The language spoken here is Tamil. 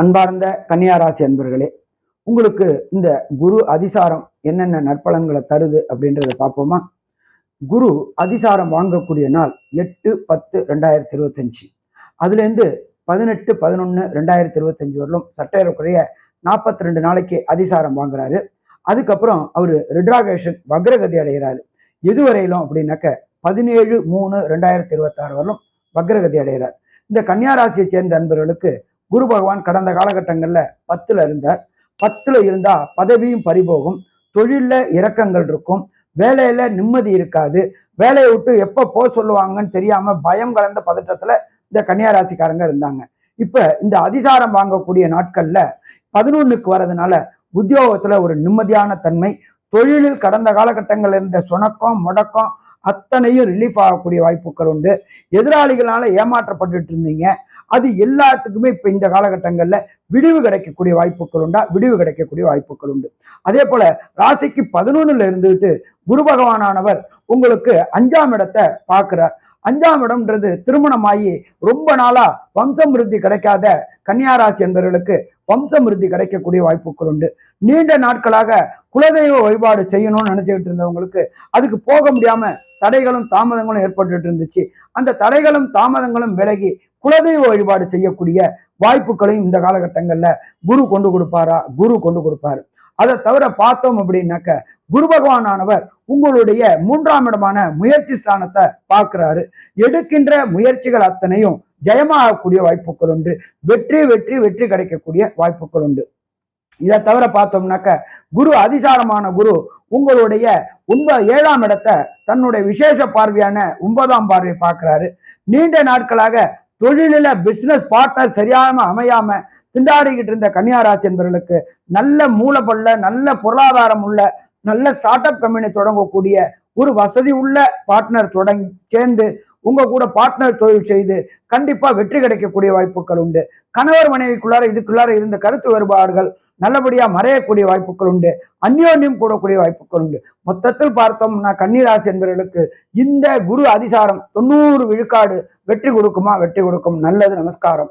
அன்பார்ந்த கன்னியாராசி அன்பர்களே உங்களுக்கு இந்த குரு அதிசாரம் என்னென்ன நற்பலன்களை தருது அப்படின்றத பார்ப்போமா? குரு அதிசாரம் வாங்கக்கூடிய நாள் எட்டு பத்து ரெண்டாயிரத்தி இருபத்தஞ்சு. அதுலேருந்து பதினெட்டு பதினொன்று ரெண்டாயிரத்தி இருபத்தஞ்சு வரலும் சட்டேறக்குறைய நாற்பத்தி ரெண்டு நாளைக்கு அதிசாரம் வாங்குறாரு. அதுக்கப்புறம் அவர் ரிட்ராகேஷன் வக்ரகதி அடைகிறாரு. எதுவரையிலும் அப்படின்னாக்க பதினேழு மூணு ரெண்டாயிரத்தி இருபத்தாறு வரலும் வக்ரகதி அடைகிறார். இந்த கன்னியாராசியை சேர்ந்த அன்பர்களுக்கு குரு பகவான் கடந்த காலகட்டங்களில் பத்தில் இருந்தார். பத்தில் இருந்தால் பதவியும் பறிபோகும். தொழிலில் இறக்கங்கள் இருக்கும். வேலையில் நிம்மதி இருக்காது. வேலையை விட்டு எப்போ போக சொல்லுவாங்கன்னு தெரியாமல் பயம் கலந்த பதட்டத்தில் இந்த கன்னியாராசிக்காரங்க இருந்தாங்க. இப்போ இந்த அதிசாரம் வாங்கக்கூடிய நாட்களில் பதினொன்றுக்கு வர்றதுனால உத்தியோகத்தில் ஒரு நிம்மதியான தன்மை. தொழிலில் கடந்த காலகட்டங்களில் இருந்த சுணக்கம் முடக்கம் அத்தனையும் ரிலீஃப் ஆகக்கூடிய வாய்ப்புகள் உண்டு. எதிராளிகளால் ஏமாற்றப்பட்டுட்டு இருந்தீங்க அது எல்லாத்துக்குமே இப்போ இந்த காலகட்டங்களில் விடிவு கிடைக்கக்கூடிய வாய்ப்புகள் உண்டா? விடிவு கிடைக்கக்கூடிய வாய்ப்புகள் உண்டு. அதே போல ராசிக்கு பதினொன்னுல இருந்துட்டு குரு பகவானானவர் உங்களுக்கு அஞ்சாம் இடத்தை பார்க்கிறார். அஞ்சாம் இடம்ன்றது திருமணமாகி ரொம்ப நாளா வம்சம் விருத்தி கிடைக்காத கன்னியாராசி என்பவர்களுக்கு வம்சமிருத்தி கிடைக்கக்கூடிய வாய்ப்புகள் உண்டு. நீண்ட நாட்களாக குலதெய்வ வழிபாடு செய்யணும்னு நினைச்சுக்கிட்டு இருந்தவங்களுக்கு அதுக்கு போக முடியாம தடைகளும் தாமதங்களும் ஏற்பட்டுட்டு இருந்துச்சு. அந்த தடைகளும் தாமதங்களும் விலகி குலதெய்வ வழிபாடு செய்யக்கூடிய வாய்ப்புகளையும் இந்த காலகட்டங்களில் குரு கொண்டு கொடுப்பாரா? குரு கொண்டு கொடுப்பாரு. அதை தவிர பார்த்தோம் அப்படின்னாக்க குரு பகவானவர் உங்களுடைய மூன்றாம் இடமான முயற்சி ஸ்தானத்தை பார்க்கிறாரு. எடுக்கின்ற முயற்சிகள் அத்தனையும் ஜெயமாகக்கூடிய வாய்ப்புகள் உண்டு. வெற்றி வெற்றி வெற்றி கிடைக்கக்கூடிய வாய்ப்புகள் உண்டு. இதை தவிர பார்த்தோம்னாக்க குரு அதிசாரமான குரு உங்களுடைய ஒன்பது ஏழாம் இடத்தை தன்னுடைய விசேஷ பார்வையான ஒன்பதாம் பார்வை பார்க்கிறாரு. நீண்ட நாட்களாக தொழிலில் பிசினஸ் பார்ட்னர் சரியாம அமையாம திண்டாடிக்கிட்டு இருந்த கன்னியாராசி என்பவர்களுக்கு நல்ல மூலப்பொருள நல்ல பொருளாதாரம் உள்ள நல்ல ஸ்டார்ட் அப் கம்பெனி தொடங்கக்கூடிய ஒரு வசதி உள்ள பார்ட்னர் தொடங்கி சேர்ந்து உங்க கூட பார்ட்னர் தொழில் செய்து கண்டிப்பா வெற்றி கிடைக்கக்கூடிய வாய்ப்புகள் உண்டு. கணவர் மனைவிக்குள்ளார இதுக்குள்ளார இருந்த கருத்து வேறுபாடுகள் நல்லபடியா மறையக்கூடிய வாய்ப்புகள் உண்டு. அந்யோன்யம் கூடக்கூடிய வாய்ப்புகள் உண்டு. மொத்தத்தில் பார்த்தோம்னா கன்னிராசி என்பவர்களுக்கு இந்த குரு அதிசாரம் தொண்ணூறு விழுக்காடு வெற்றி கொடுக்குமா? வெற்றி கொடுக்கும். நல்லது. நமஸ்காரம்.